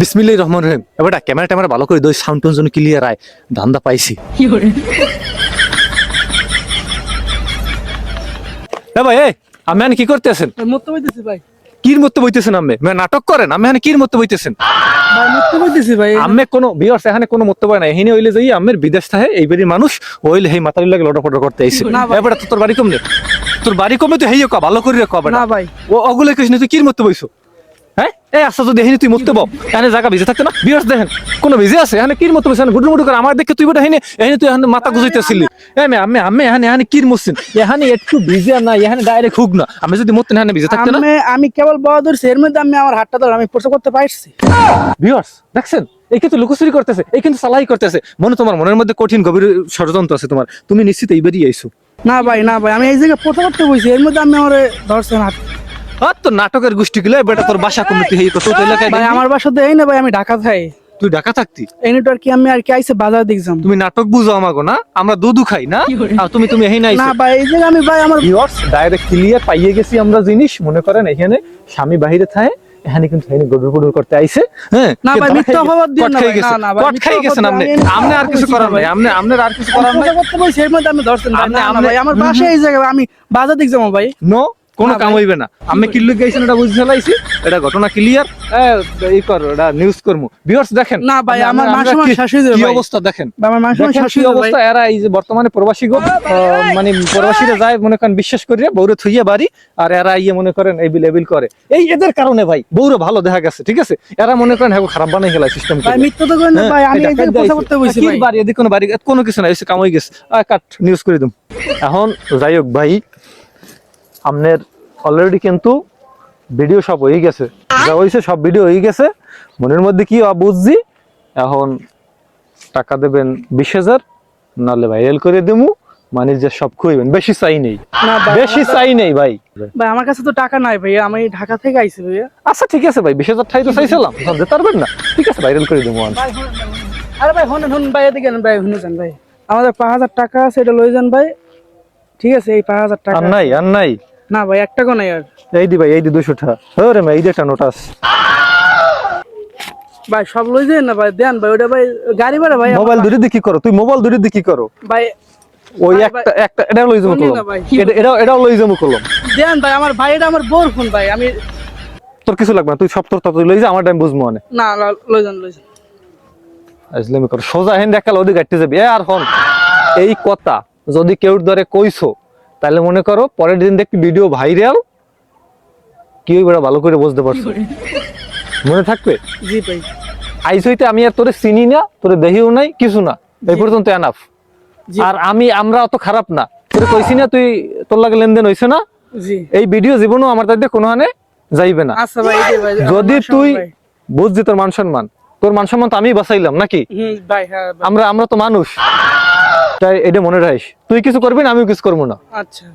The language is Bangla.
বিসমিল্লাহ রহমান রহিম। এবার ক্যামেরা ট্যামেরা ভালো করে দই সাউন্ড টোন যেন ক্লিয়ার আয়। ধান্দা পাইছি। ভাই এই আমি কি করতেছেন? বইতেছি ভাই। কির মতো বইতেছেন আমি মানে নাটক করেন আমি এখানে কির মতো বইতেছেন? আমি কোনো এখানে কোনো মতো বয় না এখানে হইলে যাই আমের বিদেশ থাকে এই বাড়ির মানুষ হইলে হেই মাতারি লাগে লটা ফটো করতে আইছে। না ভাই। এবারে তো তোর বাড়ি কমনে? তোর বাড়ি কমে তো হেই ভালো করে কবে না ভাই। ও ওগুলো কৃষ্ণ তুই কির মতো বইছো? এই আচ্ছা যদি এখানে তুই মরতে এখানে জায়গা ভিজে থাকতে না? বিয়ার্স দেখেন কোনো ভিজে আছে? এখানে কির মতো মুডু করে আমার দেখে তুই বটা হেনে এখানে তুই এখানে মাথা গুজাইতেছিলি আমি আমি আমি এখানে এখানে কির মরছিন এখানে একটু ভিজে না এখানে ডাইরেক্ট হুক না। আমি যদি মরতেন এখানে ভিজে থাকতে না? আমি কেবল এর মধ্যে আমি আমার হাতটা ধরে আমি প্রশ্ন করতে পারছি। ভিউয়ার্স দেখছেন? এই কিন্তু লুকোচুরি করতেছে এই কিন্তু সালাই করতেছে। মনে তোমার মনের মধ্যে কঠিন গভীর ষড়যন্ত্র আছে তোমার। তুমি নিশ্চিত এইবারই আইছো। না ভাই না ভাই আমি এই জায়গায় প্রশ্ন করতে বইছি এর মধ্যে আমি আমার ধরছেন হাত আর তোর নাটকের গোষ্ঠী গুলো বেটা তোর বাসা কমে তুই এই কত এলাকায় ভাই আমার বাসা তো এই না ভাই আমি ঢাকা থাই। তুই ঢাকা থাকতি? এই আর কি আমি আর কি আইসে বাজার দেখছিলাম তুমি নাটক বুঝো আমাগো না? আমরা দুধু খাই না? আর তুমি তুমি এই নাই না ভাই এই জায়গায় আমি ভাই আমার ভিউয়ার্স ডাইরেক্ট ক্লিয়ার পাইয়ে গেছি আমরা জিনিস। মনে করেন এখানে স্বামী বাহিরে থাকে এখানে কিন্তু এখানে গডুর গডুর করতে আইছে। হ্যাঁ না ভাই, মিথ্যা অপবাদ দিও না ভাই, গেছে। না, না ভাই, কট খাই গেছেন আপনি আপনি আর কিছু করার নাই ভাই। আপনি আপনার আর কিছু করার নাই। করতে বইছি এর মধ্যে আমি ধরছেন ভাই না, না ভাই আমার বাসা এই জায়গায় আমি বাজার দেখছিলাম ভাই। নো কোনো না কাম হইবে না। আমি কিল্লু গেছেন এটা বুঝতে চালাইছি এটা ঘটনা ক্লিয়ার এই কর এটা নিউজ করমু। ভিউয়ার্স দেখেন না ভাই, আমার মাসে মাসে কি- শেষ হয়ে যাবে কি অবস্থা দেখেন? আমার মানুষ দেখেন কি অবস্থা। এরা এই যে বর্তমানে প্রবাসী গো মানে প্রবাসীরা যায় মনে করেন বিশ্বাস করিয়া বউরে থইয়া বাড়ি আর এরা ইয়ে মনে করেন এই বিল এবিল করে। এই এদের কারণে ভাই বউরে ভালো দেখা গেছে ঠিক আছে? এরা মনে করেন হ্যাঁ খারাপ বানাই গেল সিস্টেম ভাই মিথ্যা তো করেন ভাই আমি এই জায়গায় প্রশ্ন করতে বইছি ভাই। বাড়ি এদিকে কোনো বাড়ি কোনো কিছু নাই এসে কামাই গেছে। কাট নিউজ করে দিম। এখন যাই হোক ভাই আপনার অলরেডি কিন্তু ভিডিও সব হয়ে গেছে। যা হয়েছে সব ভিডিও হয়ে গেছে। মনের মধ্যে কি বুঝছি? এখন টাকা দেবেন বিশ হাজার নাহলে ভাইরাল করে দেবো। মানে যে সব খুঁজবেন বেশি চাই নেই। বেশি চাই নেই ভাই। ভাই আমার কাছে তো টাকা নাই ভাই আমি ঢাকা থেকে আইছি ভাইয়া। আচ্ছা ঠিক আছে ভাই বিশ হাজার ঠাই তো চাইছিলাম। দিতে পারবেন না ঠিক আছে ভাইরাল করে দেবো। আরে ভাই শুনেন শুনেন ভাই এদিকে ভাই শুনে যান ভাই। আমাদের পাঁচ হাজার টাকা আছে এটা লই যান ভাই। ঠিক আছে এই পাঁচ হাজার টাকা আর নাই আর নাই। না ভাই এক টাকা নাই আর। এই দি ভাই এই দি দুশো টাকা হরে ভাই এই একটা নোটাস ভাই সব লই যান না ভাই দেন ভাই ওটা ভাই গাড়ি ভাড়া ভাই মোবাইল দূরে দিয়ে কি করো? তুই মোবাইল দূরে দিয়ে কি করো? ভাই ওই একটা একটা এটা লই যাব ভাই। এটা- এটাও এটাও লই যাব দেন ভাই আমার ভাই এটা আমার বোর ফোন ভাই আমি তোর কিছু লাগবে না তুই সব তোর তুই লই যা আমার টাইম বুঝব না না, লই যান লই যান। আসলে কর সোজা হেন দেখাল ওদিকে গাইতে যাবি। এ আর হন এই কথা যদি কেউ ধরে কইছো তাহলে মনে করো পরের দিন দেখবি ভিডিও ভাইরাল কি হইবে ভালো করে বুঝতে পারছ? মনে থাকবে? জি ভাই। আইস হইতে আমি আর তোরে চিনি না তোরে দেখিও নাই কিছু না। এই পর্যন্ত এনাফ আর আমি আমরা অত খারাপ না। তোরে কইছি না তুই তোর লাগে লেনদেন হইছে না? এই ভিডিও জীবনও আমার তাদের কোনো হানে যাইবে না। আচ্ছা যদি তুই। বুঝছি তোর মান সম্মান তোর মান সম্মান তো আমি বাঁচাইলাম নাকি? হ্যাঁ। আমরা আমরা তো মানুষ। তাই এটা মনে রাখিস। তুই কিছু করবি না আমিও কিছু করব না। আচ্ছা।